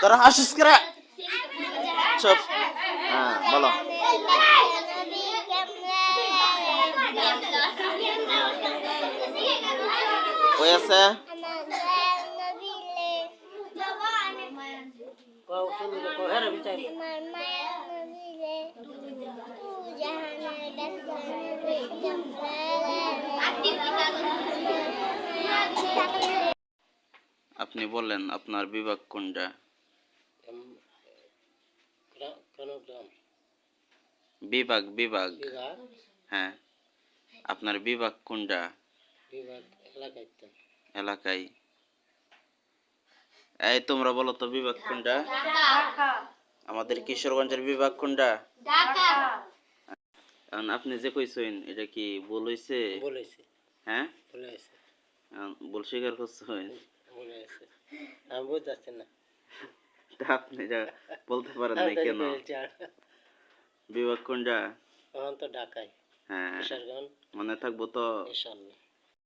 তোরা হাসিস করে চুপ। হ্যাঁ বলো। কই আছে? শুনি আপনি বললেন আপনার বিভাগ কোনটা? বিভাগ বিভাগ। বিভাগ। হ্যাঁ। আপনার বিভাগ কোনটা? এলাকায় এই তোমরা বলো তো বিভাগ কোনটা? আমাদের কিশোরগঞ্জের বিভাগ কোনটা? এখন আপনি যে কইছেন এটা কি ভুল হইছে? হ্যাঁ? ভুল স্বীকার করছেন? আমি বুঝতে না। আপনি যা বলতে পারেন না কেন? বিভাগ কোনটা এখন তো ঢাকায়। হ্যাঁ। কিশোরগঞ্জ। মনে থাকব তো ইনশাল্লাহ।